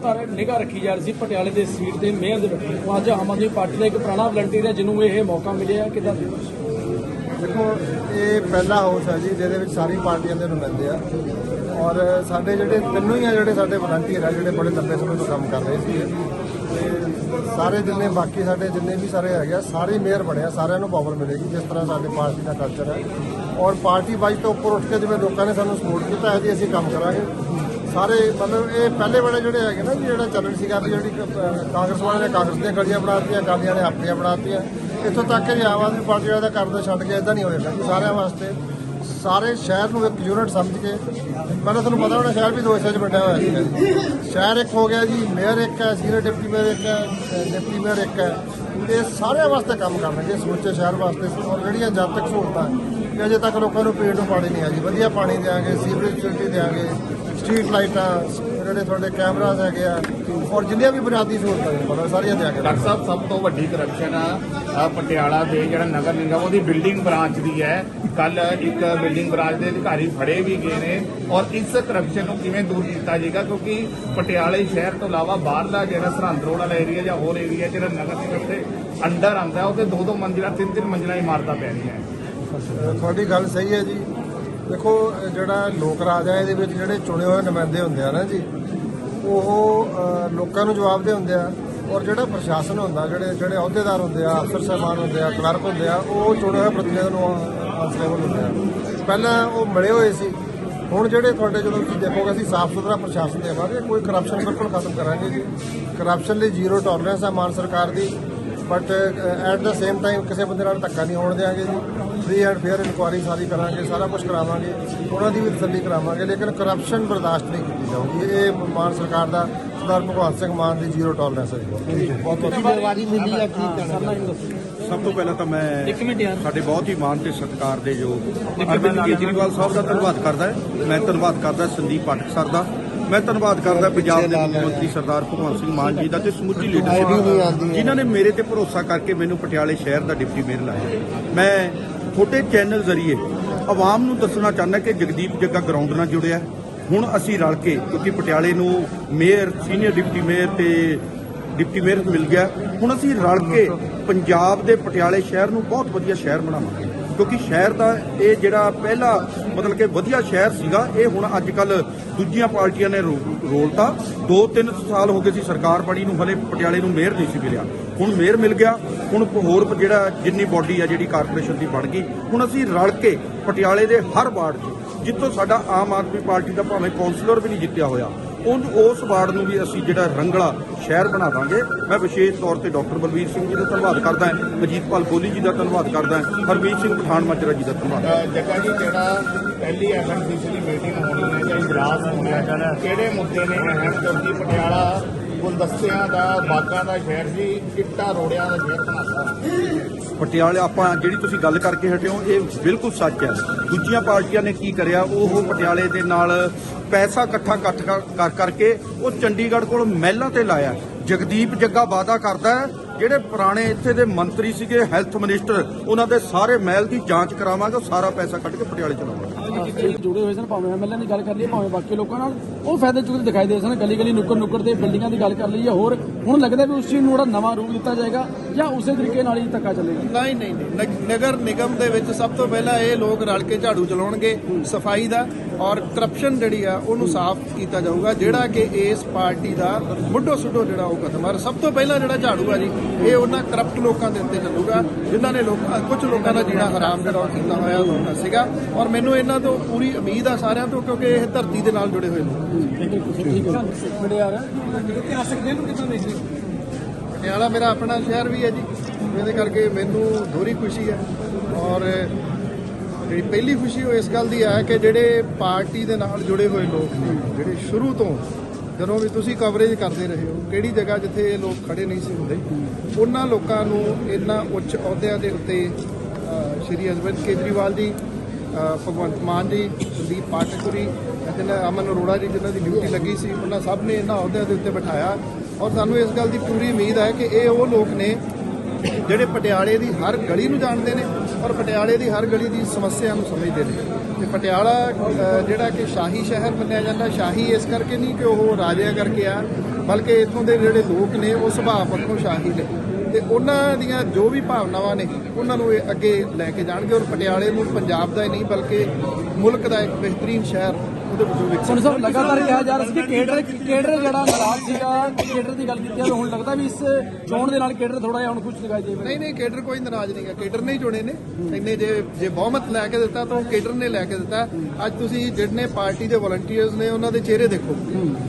ਲਗਾਤਾਰ ਨਿਗਾਹ ਰੱਖੀ ਜਾ ਰਹੀ ਸੀ ਪਟਿਆਲੇ ਦੇ ਸੀਟ 'ਤੇ ਮੇਅਰ ਦੇ ਉੱਤੇ ਅੱਜ ਆਮ ਆਦਮੀ ਪਾਰਟੀ ਦਾ ਇੱਕ ਪੁਰਾਣਾ ਵਲੰਟੀਅਰ ਹੈ, ਜਿਹਨੂੰ ਇਹ ਮੌਕਾ ਮਿਲਿਆ ਕਿਦਾਂ ਦੇ ਦੇਖੋ, ਇਹ ਪਹਿਲਾ ਹਾਊਸ ਹੈ ਜੀ, ਜਿਹਦੇ ਵਿੱਚ ਸਾਰੀ ਪਾਰਟੀਆਂ ਦੇ ਨੁਮਾਇੰਦੇ ਆ। ਔਰ ਸਾਡੇ ਜਿਹੜੇ ਤਿੰਨੋਂ ਹੀ ਆ, ਜਿਹੜੇ ਸਾਡੇ ਵਲੰਟੀਅਰ ਆ, ਜਿਹੜੇ ਬੜੇ ਲੰਬੇ ਸਮੇਂ ਤੋਂ ਕੰਮ ਕਰ ਰਹੇ ਸੀ ਤੇ ਸਾਰੇ ਜਿੰਨੇ ਬਾਕੀ ਸਾਡੇ ਜਿੰਨੇ ਵੀ ਸਾਰੇ ਹੈਗੇ ਆ, ਸਾਰੇ ਮੇਅਰ ਬਣੇ ਆ, ਸਾਰਿਆਂ ਨੂੰ ਪਾਵਰ ਮਿਲੇਗੀ, ਜਿਸ ਤਰ੍ਹਾਂ ਸਾਡੇ ਪਾਰਟੀ ਦਾ ਕਲਚਰ ਹੈ। ਔਰ ਪਾਰਟੀ ਵਾਈਜ਼ ਤੋਂ ਉੱਪਰ ਉੱਠ ਕੇ ਜਿਵੇਂ ਲੋਕਾਂ ਨੇ ਸਾਨੂੰ ਸਪੋਰਟ ਕੀਤਾ ਹੈ ਜੀ, ਅਸੀਂ ਕੰਮ ਕਰਾਂਗੇ। ਸਾਰੇ ਮਤਲਬ ਇਹ ਪਹਿਲੇ ਵਾਲੇ ਜਿਹੜੇ ਹੈਗੇ ਨਾ ਵੀ ਜਿਹੜਾ ਚੱਲਣ ਸੀਗਾ ਵੀ ਜਿਹੜੀ ਕਾਂਗਰਸ ਵਾਲਿਆਂ ਨੇ ਕਾਂਗਰਸ ਦੀਆਂ ਗਲੀਆਂ ਬਣਾਤੀਆਂ, ਅਕਾਲੀਆਂ ਨੇ ਆਪਣੀਆਂ ਬਣਾਤੀਆਂ। ਇੱਥੋਂ ਤੱਕ ਕਿ ਆਮ ਆਦਮੀ ਪਾਰਟੀ ਵਾਲਿਆਂ ਦਾ ਕਰਦਾ ਛੱਡ ਕੇ ਇਦਾਂ ਨਹੀਂ ਹੋਏਗਾ ਸਾਰਿਆਂ ਵਾਸਤੇ। ਸਾਰੇ ਸ਼ਹਿਰ ਨੂੰ ਇੱਕ ਯੂਨਿਟ ਸਮਝ ਕੇ। ਪਹਿਲਾਂ ਤੁਹਾਨੂੰ ਪਤਾ ਹੋਣਾ, ਸ਼ਹਿਰ ਵੀ ਦੋ ਹਿੱਸਿਆਂ 'ਚ ਵੰਡਿਆ ਹੋਇਆ ਸੀ ਸ਼ਹਿਰ ਇੱਕ ਹੋ ਗਿਆ ਜੀ, ਮੇਅਰ ਇੱਕ ਹੈ, ਸੀਨੀਅਰ ਡਿਪਟੀ ਮੇਅਰ ਇੱਕ ਹੈ, ਡਿਪਟੀ ਮੇਅਰ ਇੱਕ ਹੈ। ਇਹ ਸਾਰਿਆਂ ਵਾਸਤੇ ਕੰਮ ਕਰਨਗੇ ਸਮੁੱਚੇ ਸ਼ਹਿਰ ਵਾਸਤੇ। ਔਰ ਜਿਹੜੀਆਂ ਜਦ ਤੱਕ ਸਹੂਲਤਾਂ ਕਿ ਅਜੇ ਤੱਕ ਲੋਕਾਂ ਨੂੰ ਪੀਣ ਨੂੰ ਪਾਣੀ ਨਹੀਂ ਆ ਜੀ, ਵਧੀਆ ਪਾਣੀ ਦਿਆਂਗੇ, ਸੀਵਰੇਜ ਫੈਸਿਲਿਟੀ ਦਿਆਂਗੇ। ਸਟਰੀਟ ਲਾਈਟਾਂ ਜਿਹੜੇ ਤੁਹਾਡੇ ਕੈਮਰਾਜ਼ ਹੈਗੇ ਆ ਔਰ ਜਿੰਨੀਆਂ ਵੀ ਬੁਨਿਆਦੀ ਸਹੂਲਤਾਂ ਨੇ ਮਤਲਬ ਸਾਰੀਆਂ ਦਿਆਂਗੇ ਡਾਕਟਰ ਸਾਹਿਬ ਸਭ ਤੋਂ ਵੱਡੀ ਕਰਪਸ਼ਨ ਆ ਪਟਿਆਲਾ ਦੇ ਜਿਹੜਾ ਨਗਰ ਨਿਗਮ ਉਹਦੀ ਬਿਲਡਿੰਗ ਬ੍ਰਾਂਚ ਦੀ ਹੈ। ਕੱਲ ਇੱਕ ਬਿਲਡਿੰਗ ਬ੍ਰਾਂਚ ਦੇ ਅਧਿਕਾਰੀ ਫੜੇ ਵੀ ਗਏ ਨੇ ਔਰ ਇਸ ਕਰਪਸ਼ਨ ਨੂੰ ਕਿਵੇਂ ਦੂਰ ਕੀਤਾ ਜਾਏਗਾ? ਕਿਉਂਕਿ ਪਟਿਆਲੇ ਸ਼ਹਿਰ ਤੋਂ ਇਲਾਵਾ ਬਾਹਰਲਾ ਜਿਹੜਾ ਸਰਹੰਦ ਰੋਡ ਵਾਲਾ ਏਰੀਆ ਜਾਂ ਹੋਰ ਏਰੀਆ ਜਿਹੜਾ ਨਗਰ ਨਿਗਮ ਦੇ ਅੰਡਰ ਆਉਂਦਾ ਉਹਦੇ ਦੋ ਦੋ ਮੰਜ਼ਿਲਾ ਤਿੰਨ ਤਿੰਨ ਮੰਜ਼ਿਲਾ ਇਮਾਰਤਾਂ ਪੈ ਰਹੀਆਂ ਤੁਹਾਡੀ ਗੱਲ ਸਹੀ ਹੈ ਜੀ। ਦੇਖੋ, ਜਿਹੜਾ ਲੋਕ ਰਾਜ ਹੈ ਇਹਦੇ ਵਿੱਚ ਜਿਹੜੇ ਚੁਣੇ ਹੋਏ ਨੁਮਾਇੰਦੇ ਹੁੰਦੇ ਆ ਨਾ ਜੀ, ਉਹ ਲੋਕਾਂ ਨੂੰ ਜਵਾਬਦੇ ਹੁੰਦੇ ਆ। ਔਰ ਜਿਹੜਾ ਪ੍ਰਸ਼ਾਸਨ ਹੁੰਦਾ, ਜਿਹੜੇ ਜਿਹੜੇ ਅਹੁਦੇਦਾਰ ਹੁੰਦੇ ਆ, ਅਫਸਰ ਸਾਹਿਬਾਨ ਹੁੰਦੇ ਆ, ਕਲਰਕ ਹੁੰਦੇ ਆ, ਉਹ ਚੁਣੇ ਹੋਏ ਪ੍ਰਤੀਨਿਧ ਨੂੰ ਅਨਸਲੇਬਲ ਹੁੰਦੇ ਆ। ਪਹਿਲਾਂ ਉਹ ਮਿਲੇ ਹੋਏ ਸੀ। ਹੁਣ ਜਿਹੜੇ ਤੁਹਾਡੇ ਜਦੋਂ ਤੁਸੀਂ ਦੇਖੋਗੇ, ਅਸੀਂ ਸਾਫ਼ ਸੁਥਰਾ ਪ੍ਰਸ਼ਾਸਨ ਦੇਵਾਂਗੇ ਕੋਈ ਕਰਪਸ਼ਨ ਬਿਲਕੁਲ ਖਤਮ ਕਰਾਂਗੇ ਜੀ। ਕਰਪਸ਼ਨ ਲਈ ਜ਼ੀਰੋ ਟੋਲਰੈਂਸ ਹੈ ਮਾਨ ਸਰਕਾਰ ਦੀ। But at the same time ਕਿਸੇ ਬੰਦੇ ਨਾਲ ਧੱਕਾ ਨਹੀਂ ਹੋਣ ਦੇਵਾਂਗੇ ਜੀ। ਫ੍ਰੀ ਐਂਡ ਫੇਅਰ ਇਨਕੁਆਰੀ ਸਾਰੀ ਕਰਾਂਗੇ ਸਾਰਾ ਕੁਝ ਕਰਾਵਾਂਗੇ। ਉਹਨਾਂ ਦੀ ਵੀ ਤਸੱਲੀ ਕਰਾਵਾਂਗੇ ਲੇਕਿਨ ਕਰਪਸ਼ਨ ਬਰਦਾਸ਼ਤ ਨਹੀਂ ਕੀਤੀ ਜਾਊਗੀ। ਇਹ ਮਾਨ ਸਰਕਾਰ ਦਾ ਸਰਦਾਰ ਭਗਵੰਤ ਸਿੰਘ ਮਾਨ ਦੀ ਜ਼ੀਰੋ ਟੋਲਰੈਂਸ ਹੈ ਜੀ। ਬਹੁਤ ਬਹੁਤ ਜ਼ਿੰਮੇਵਾਰੀ ਮਿਲੀ ਹੈ ਕੀ ਕਰਨਾ ਸਭ ਤੋਂ ਪਹਿਲਾਂ ਤਾਂ ਮੈਂ ਸਾਡੇ ਬਹੁਤ ਹੀ ਮਾਣ ਤੇ ਸਤਿਕਾਰ ਦੇ ਜੋ ਅਰਵਿੰਦ ਕੇਜਰੀਵਾਲ ਸਾਹਿਬ ਦਾ ਧੰਨਵਾਦ ਕਰਦਾ ਹੈ। ਮੈਂ ਧੰਨਵਾਦ ਕਰਦਾ ਸੰਦੀਪ ਪਾਠਕ ਸਰ ਦਾ। ਮੈਂ ਧੰਨਵਾਦ ਕਰਦਾ ਪੰਜਾਬ ਦੇ ਮੁੱਖ ਮੰਤਰੀ ਸਰਦਾਰ ਭਗਵੰਤ ਸਿੰਘ ਮਾਨ ਜੀ ਦਾ ਤੇ ਸਮੁੱਚੀ ਲੀਡਰਸ਼ਿਪ ਜਿਨ੍ਹਾਂ ਨੇ ਮੇਰੇ ਤੇ ਭਰੋਸਾ ਕਰਕੇ ਮੈਨੂੰ ਪਟਿਆਲੇ ਸ਼ਹਿਰ ਦਾ ਡਿਪਟੀ ਮੇਅਰ ਲਾਇਆ। ਮੈਂ ਛੋਟੇ ਚੈਨਲ ਜ਼ਰੀਏ ਆਵਾਮ ਨੂੰ ਦੱਸਣਾ ਚਾਹੁੰਦਾ ਕਿ ਜਗਦੀਪ ਜੱਗਾ ਗਰਾਊਂਡ ਨਾਲ ਜੁੜਿਆ ਹੁਣ ਅਸੀਂ ਰਲ ਕੇ ਕਿਉਂਕਿ ਪਟਿਆਲੇ ਨੂੰ ਮੇਅਰ ਸੀਨੀਅਰ ਡਿਪਟੀ ਮੇਅਰ ਤੇ ਡਿਪਟੀ ਮੇਅਰ ਮਿਲ ਗਿਆ। ਹੁਣ ਅਸੀਂ ਰਲ ਕੇ ਪੰਜਾਬ ਦੇ ਪਟਿਆਲੇ ਸ਼ਹਿਰ ਨੂੰ ਬਹੁਤ ਵਧੀਆ ਸ਼ਹਿਰ ਬਣਾਵਾਂਗੇ। ਕਿਉਂਕਿ ਸ਼ਹਿਰ ਦਾ ਇਹ ਜਿਹੜਾ ਪਹਿਲਾ ਮਤਲਬ ਕਿ ਵਧੀਆ ਸ਼ਹਿਰ ਸੀਗਾ, ਇਹ ਹੁਣ ਅੱਜ ਕੱਲ ਦੂਜੀਆਂ ਪਾਰਟੀਆਂ ਨੇ ਰੋ- ਰੋਲਤਾ। 2-3 ਸਾਲ ਹੋ ਗਏ ਸੀ ਸਰਕਾਰ ਬਣੀ ਨੂੰ, ਹਲੇ ਪਟਿਆਲੇ ਨੂੰ ਮੇਅਰ ਨਹੀਂ ਸੀ ਮਿਲਿਆ। ਹੁਣ ਮੇਅਰ ਮਿਲ ਗਿਆ, ਹੁਣ ਹੋਰ ਜਿਹੜਾ ਜਿੰਨੀ ਬਾਡੀ ਆ ਜਿਹੜੀ ਕਾਰਪੋਰੇਸ਼ਨ ਦੀ ਬਣ ਗਈ, ਹੁਣ ਅਸੀਂ ਰਲ ਕੇ ਪਟਿਆਲੇ ਦੇ ਹਰ ਵਾਰਡ 'ਚ, ਜਿੱਥੋਂ ਸਾਡਾ ਆਮ ਆਦਮੀ ਪਾਰਟੀ ਦਾ ਭਾਵੇਂ ਕੌਂਸਲਰ ਵੀ ਨਹੀਂ ਜਿੱਤਿਆ ਹੋਇਆ ਉਹ ਉਸ ਵਾਰਡ ਨੂੰ ਵੀ ਅਸੀਂ ਜਿਹੜਾ ਰੰਗਲਾ ਸ਼ਹਿਰ ਬਣਾ ਦਾਂਗੇ। ਮੈਂ ਵਿਸ਼ੇਸ਼ ਤੌਰ ਤੇ ਡਾਕਟਰ ਬਲਵੀਰ ਸਿੰਘ ਜੀ ਦਾ ਧੰਨਵਾਦ ਕਰਦਾ ਹਾਂ ਅਜੀਤਪਾਲ ਕੋਲੀ ਜੀ ਦਾ ਧੰਨਵਾਦ ਕਰਦਾ ਹਾਂ, ਹਰਮੀਤ ਸਿੰਘ ਪਠਾਨ ਮਾਜਰਾ ਜੀ ਦਾ ਧੰਨਵਾਦ। ਅਹ ਜੱਗਾ ਜੀ, ਜਿਹੜਾ ਪਹਿਲੀ ਐਮਐਨਸੀਸੀ ਦੀ ਮੀਟਿੰਗ ਹੋਣੀ ਹੈ ਜਾਂ ਇਜਲਾਸ ਹੋਣਾ ਹੈ, ਕਿਹੜੇ ਮੁੱਦੇ ਨੇ? ਅਹਿਮ ਕਿਉਂਕਿ ਪਟਿਆਲਾ, ਗੁਲਦਸਤਿਆਂ ਦਾ, ਬਾਗਾਂ ਦਾ ਸ਼ਹਿਰ ਸੀ, ਚਿੱਟਾ ਰੋੜਿਆਂ ਦਾ ਸ਼ਹਿਰ ਬਣਾਤਾ। ਪਟਿਆਲੇ, ਆਪਾਂ ਜਿਹੜੀ ਤੁਸੀਂ ਗੱਲ ਕਰਕੇ ਹਟੇ ਹੋ, ਇਹ ਬਿਲਕੁਲ ਸੱਚ ਹੈ। ਦੂਜੀਆਂ ਪਾਰਟੀਆਂ ਨੇ ਕੀ ਕਰਿਆ, ਉਹ ਪਟਿਆਲੇ ਦੇ ਨਾਲ ਪੈਸਾ ਇਕੱਠਾ ਇਕੱਠ ਕਰ- ਕਰਕੇ ਉਹ ਚੰਡੀਗੜ੍ਹ ਕੋਲ ਮਹਿਲਾਂ ਤੇ ਲਾਇਆ। ਜਗਦੀਪ ਜੱਗਾ ਵਾਅਦਾ ਕਰਦਾ ਜਿਹੜੇ ਪੁਰਾਣੇ ਇੱਥੇ ਦੇ ਮੰਤਰੀ ਸੀਗੇ ਹੈਲਥ ਮਿਨਿਸਟਰ ਉਹਨਾਂ ਦੇ ਸਾਰੇ ਮਹਿਲ ਦੀ ਜਾਂਚ ਕਰਾਵਾਂਗੇ ਉਹ ਸਾਰਾ ਪੈਸਾ ਕੱਢ ਕੇ ਪਟਿਆਲੇ ਚ ਲਾਵਾਂਗੇ। ਜਿਹੜੇ ਜੁੜੇ ਹੋਏ ਸਨ ਭਾਵੇਂ ਐਮਐਲਏ ਦੀ ਗੱਲ ਕਰ ਲਈਏ ਭਾਵੇਂ ਬਾਕੀ ਲੋਕਾਂ ਨਾਲ ਉਹ ਫਾਇਦੇ ਚੁੱਕਦੇ ਦਿਖਾਈ ਦੇ ਸਨ। ਗਲੀ ਗਲੀ ਨੁੱਕਰ ਨੁੱਕਰ ਤੇ ਬਿਲਡਿੰਗਾਂ ਦੀ ਗੱਲ ਕਰ ਲਈਏ ਹੋਰ ਹੁਣ ਲੱਗਦਾ ਵੀ ਉਸ ਚੀਜ਼ ਨੂੰ ਜਿਹੜਾ ਨਵਾਂ ਰੂਪ ਦਿੱਤਾ ਜਾਏਗਾ ਜਾਂ ਉਸੇ ਤਰੀਕੇ ਨਾਲ ਹੀ ਧੱਕਾ ਚੱਲੇਗਾ। ਨਹੀਂ ਨਹੀਂ ਨਹੀਂ। ਨਗ- ਨਗਰ ਨਿਗਮ ਦੇ ਵਿੱਚ ਸਭ ਤੋਂ ਪਹਿਲਾਂ ਇਹ ਲੋਕ ਰਲ ਕੇ ਝਾੜੂ ਚਲਾਉਣਗੇ ਸਫ਼ਾਈ ਦਾ ਔਰ ਕਰਪਸ਼ਨ ਜਿਹੜੀ ਆ ਉਹਨੂੰ ਸਾਫ਼ ਕੀਤਾ ਜਾਊਗਾ ਜਿਹੜਾ ਕਿ ਇਸ ਪਾਰਟੀ ਦਾ ਮੁੱਢੋਂ ਸੁੱਢੋਂ ਜਿਹੜਾ ਉਹ ਕਦਮ ਆ। ਸਭ ਤੋਂ ਪਹਿਲਾਂ ਜਿਹੜਾ ਝਾੜੂ ਆ ਜੀ ਇਹ ਉਹਨਾਂ ਕਰਪਟ ਲੋਕਾਂ ਦੇ ਉੱਤੇ ਚੱਲੂਗਾ ਜਿਨ੍ਹਾਂ ਨੇ ਲੋਕ ਕੁਝ ਲੋਕਾਂ ਦਾ ਜੀਣਾ ਹਰਾਮ ਜਿਹੜਾ ਕੀਤਾ ਹੋਇਆ ਸੀਗਾ। ਔਰ ਮੈਨੂੰ ਇਹਨਾਂ ਤੋਂ ਪੂਰੀ ਉਮੀਦ ਆ ਸਾਰਿਆਂ ਤੋਂ ਕਿਉਂਕਿ ਇਹ ਧਰਤੀ ਦੇ ਨਾਲ ਜੁੜੇ ਹੋਏ ਇਤਿਹਾਸਕ ਦਿਨ ਨੂੰ ਕਿਦਾਂ? ਪਟਿਆਲਾ ਮੇਰਾ ਆਪਣਾ ਸ਼ਹਿਰ ਵੀ ਹੈ ਜੀ। ਇਹਦੇ ਕਰਕੇ ਮੈਨੂੰ ਦੋਹਰੀ ਖੁਸ਼ੀ ਹੈ। ਔਰ ਜਿਹੜੀ ਪਹਿਲੀ ਖੁਸ਼ੀ ਉਹ ਇਸ ਗੱਲ ਦੀ ਹੈ ਕਿ ਜਿਹੜੇ ਪਾਰਟੀ ਦੇ ਨਾਲ ਜੁੜੇ ਹੋਏ ਲੋਕ ਨੇ ਜਿਹੜੇ ਸ਼ੁਰੂ ਤੋਂ ਜਦੋਂ ਵੀ ਤੁਸੀਂ ਕਵਰੇਜ ਕਰਦੇ ਰਹੇ ਹੋ, ਕਿਹੜੀ ਜਗ੍ਹਾ ਜਿੱਥੇ ਇਹ ਲੋਕ ਖੜੇ ਨਹੀਂ ਸੀ ਹੁੰਦੇ, ਉਹਨਾਂ ਲੋਕਾਂ ਨੂੰ ਇੰਨਾ ਉੱਚ ਅਹੁਦਿਆਂ ਦੇ ਉੱਤੇ ਸ਼੍ਰੀ ਅਰਵਿੰਦ ਕੇਜਰੀਵਾਲ ਜੀ ਭਗਵੰਤ ਮਾਨ ਜੀ, ਸੰਦੀਪ ਪਾਠਕੁਰੀ ਜਿਹਨਾਂ ਅਮਨ ਅਰੋੜਾ ਜੀ ਜਿਨ੍ਹਾਂ ਦੀ ਡਿਊਟੀ ਲੱਗੀ ਸੀ, ਉਹਨਾਂ ਸਭ ਨੇ ਇਹਨਾਂ ਅਹੁਦਿਆਂ ਦੇ ਉੱਤੇ ਬਿਠਾਇਆ। ਔਰ ਸਾਨੂੰ ਇਸ ਗੱਲ ਦੀ ਪੂਰੀ ਉਮੀਦ ਹੈ ਕਿ ਇਹ ਉਹ ਲੋਕ ਨੇ ਜਿਹੜੇ ਪਟਿਆਲੇ ਦੀ ਹਰ ਗਲੀ ਨੂੰ ਜਾਣਦੇ ਨੇ ਔਰ ਪਟਿਆਲੇ ਦੀ ਹਰ ਗਲੀ ਦੀ ਸਮੱਸਿਆ ਨੂੰ ਸਮਝਦੇ ਨੇ। ਤੇ ਪਟਿਆਲਾ ਜਿਹੜਾ ਕਿ ਸ਼ਾਹੀ ਸ਼ਹਿਰ ਮੰਨਿਆ ਜਾਂਦਾ, ਸ਼ਾਹੀ ਇਸ ਕਰਕੇ ਨਹੀਂ ਕਿ ਉਹ ਰਾਜਿਆਂ ਕਰਕੇ ਆ, ਬਲਕਿ ਇੱਥੋਂ ਦੇ ਜਿਹੜੇ ਲੋਕ ਨੇ, ਉਹ ਸੁਭਾਅ ਪੱਖੋਂ ਸ਼ਾਹੀ ਨੇ। ਤੇ ਉਹਨਾਂ ਦੀਆਂ ਜੋ ਵੀ ਭਾਵਨਾਵਾਂ ਨੇ, ਉਹਨਾਂ ਨੂੰ ਇਹ ਅੱਗੇ ਲੈ ਕੇ ਜਾਣਗੇ। ਔਰ ਪਟਿਆਲੇ ਨੂੰ ਪੰਜਾਬ ਦਾ ਹੀ ਨਹੀਂ, ਬਲਕਿ ਮੁਲਕ ਦਾ ਇੱਕ ਬਿਹਤਰੀਨ ਸ਼ਹਿਰ ਸੁਣ ਸਾਹਿਬ ਲਗਾਤਾਰ ਕਿਹਾ ਜਾ ਰਿਹਾ ਸੀ ਕਿ ਕੇਡਰ ਕੇਡਰ ਜਿਹੜਾ ਨਾਰਾਜ਼ ਸੀਗਾ ਕੇਡਰ ਦੀ ਗੱਲ ਕੀਤੀ ਹੈ ਹੁਣ ਲੱਗਦਾ ਵੀ ਇਸ ਚੋਣ ਦੇ ਨਾਲ ਕੇਡਰ ਥੋੜਾ ਜਿਹਾ ਹੁਣ ਖੁਸ਼ ਦਿਖਾਈ ਦੇਵੇ ਨਹੀਂ ਨਹੀਂ ਕੇਡਰ ਕੋਈ ਨਾਰਾਜ਼ ਨਹੀਂਗਾ ਕੇਡਰ ਨੇ ਹੀ ਚੁਣੇ ਨੇ। ਇੰਨੇ ਜੇ ਜੇ ਬਹੁਮਤ ਲੈ ਕੇ ਦਿੱਤਾ ਤਾਂ ਉਹ ਕੇਡਰ ਨੇ ਲੈ ਕੇ ਦਿੱਤਾ। ਅੱਜ ਤੁਸੀਂ ਜਿਹੜੇ ਪਾਰਟੀ ਦੇ ਵਲੰਟੀਅਰਸ ਨੇ ਉਹਨਾਂ ਦੇ ਚਿਹਰੇ ਦੇਖੋ।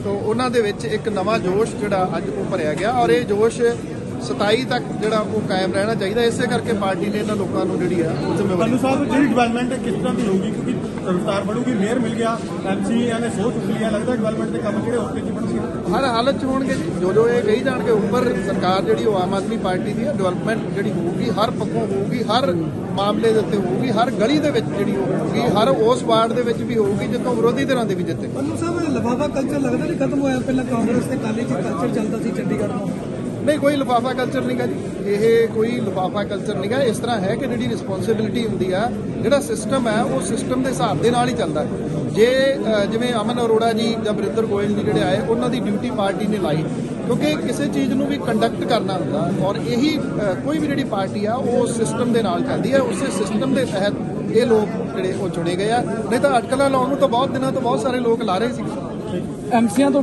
ਤਾਂ ਉਹਨਾਂ ਦੇ ਵਿੱਚ ਇੱਕ ਨਵਾਂ ਜੋਸ਼ ਜਿਹੜਾ ਅੱਜ ਉਹ ਭਰਿਆ ਗਿਆ ਔਰ ਇਹ ਜੋਸ਼ 27 ਤੱਕ ਜਿਹੜਾ ਉਹ ਕਾਇਮ ਰਹਿਣਾ ਚਾਹੀਦਾ ਇਸੇ ਕਰਕੇ ਪਾਰਟੀ ਨੇ ਇਹਨਾਂ ਲੋਕਾਂ ਨੂੰ ਜਿਹੜੀ ਆ ਉਹ ਜ਼ਿੰਮੇਵਾਰੀ ਸਾਹਿਬ ਜਿਹੜੀ ਡਿਵੈਲਪਮੈਂਟ ਕਿਸ ਤਰ੍ਹਾਂ ਦੀ ਹੋਊਗੀ? ਕਿਉਂਕਿ ਰਫਤਾਰ ਵਧੂਗੀ ਮੇਅਰ ਮਿਲ ਗਿਆ ਐਮਸੀਆਂ ਨੇ ਸੋਚ ਚੁੱਕ ਲਿਆ ਲੱਗਦਾ ਡਿਵੈਲਪਮੈਂਟ ਦੇ ਕੰਮ ਜਿਹੜੇ ਹਫ਼ਤੇ 'ਚ ਬਣਨਗੇ ਹਰ ਹਾਲਤ ਚ ਹੋਣਗੇ ਜੀ। ਜੋ ਜੋ ਇਹ ਕਹੀ ਜਾਣਗੇ ਉੱਪਰ ਸਰਕਾਰ ਜਿਹੜੀ ਉਹ ਆਮ ਆਦਮੀ ਪਾਰਟੀ ਦੀ ਹੈ ਡਿਵੈਲਪਮੈਂਟ ਜਿਹੜੀ ਹੋਊਗੀ ਹਰ ਪੱਖੋਂ ਹੋਊਗੀ ਹਰ ਮਾਮਲੇ ਦੇ ਉੱਤੇ ਹੋਊਗੀ ਹਰ ਗਲੀ ਦੇ ਵਿੱਚ ਜਿਹੜੀ ਹੋਊਗੀ ਹਰ ਉਸ ਵਾਰਡ ਦੇ ਵਿੱਚ ਵੀ ਹੋਊਗੀ ਜਿੱਥੋਂ ਵਿਰੋਧੀ ਧਿਰਾਂ ਦੇ ਵੀ ਜਿੱਤੇ। ਪੰਨੂ ਸਾਹਿਬ ਲਿਫਾਫਾ ਕਲਚਰ ਲੱਗਦਾ ਨਹੀਂ ਖਤਮ ਹੋਇਆ? ਪਹਿਲਾਂ ਕਾਂਗਰਸ ਤੇ ਕਾਲੀ ਚ ਕਲਚਰ ਚੱਲਦਾ ਸੀ ਚੰਡੀਗੜ੍ਹ ਤੋਂ। ਨਹੀਂ, ਕੋਈ ਲਿਫਾਫਾ ਕਲਚਰ ਨਹੀਂਗਾ ਜੀ। ਇਹ ਕੋਈ ਲਿਫਾਫਾ ਕਲਚਰ ਨਹੀਂਗਾ ਇਸ ਤਰ੍ਹਾਂ ਹੈ ਕਿ ਜਿਹੜੀ ਰਿਸਪੌਂਸਿਬਿਲਿਟੀ ਹੁੰਦੀ ਆ, ਜਿਹੜਾ ਸਿਸਟਮ ਹੈ ਉਹ ਸਿਸਟਮ ਦੇ ਹਿਸਾਬ ਦੇ ਨਾਲ ਹੀ ਚੱਲਦਾ। ਜੇ ਜਿਵੇਂ ਅਮਨ ਅਰੋੜਾ ਜੀ ਜਾਂ ਬਰਿੰਦਰ ਗੋਇਲ ਜੀ ਜਿਹੜੇ ਆਏ, ਉਹਨਾਂ ਦੀ ਡਿਊਟੀ ਪਾਰਟੀ ਨੇ ਲਾਈ। ਕਿਉਂਕਿ ਕਿਸੇ ਚੀਜ਼ ਨੂੰ ਵੀ ਕੰਡਕਟ ਕਰਨਾ ਹੁੰਦਾ ਔਰ ਇਹੀ ਕੋਈ ਵੀ ਜਿਹੜੀ ਪਾਰਟੀ ਆ, ਉਹ ਸਿਸਟਮ ਦੇ ਨਾਲ ਚੱਲਦੀ ਹੈ ਉਸੇ ਸਿਸਟਮ ਦੇ ਤਹਿਤ ਇਹ ਲੋਕ ਜਿਹੜੇ ਉਹ ਚੁਣੇ ਗਏ ਆ। ਨਹੀਂ ਤਾਂ ਅਟਕਲਾਂ ਲਾਉਣ ਨੂੰ ਤਾਂ ਬਹੁਤ ਦਿਨਾਂ ਤੋਂ ਬਹੁਤ ਸਾਰੇ ਲੋਕ ਲਾ ਰਹੇ ਸੀ। ਐਮਸੀਆਂ ਤੋਂ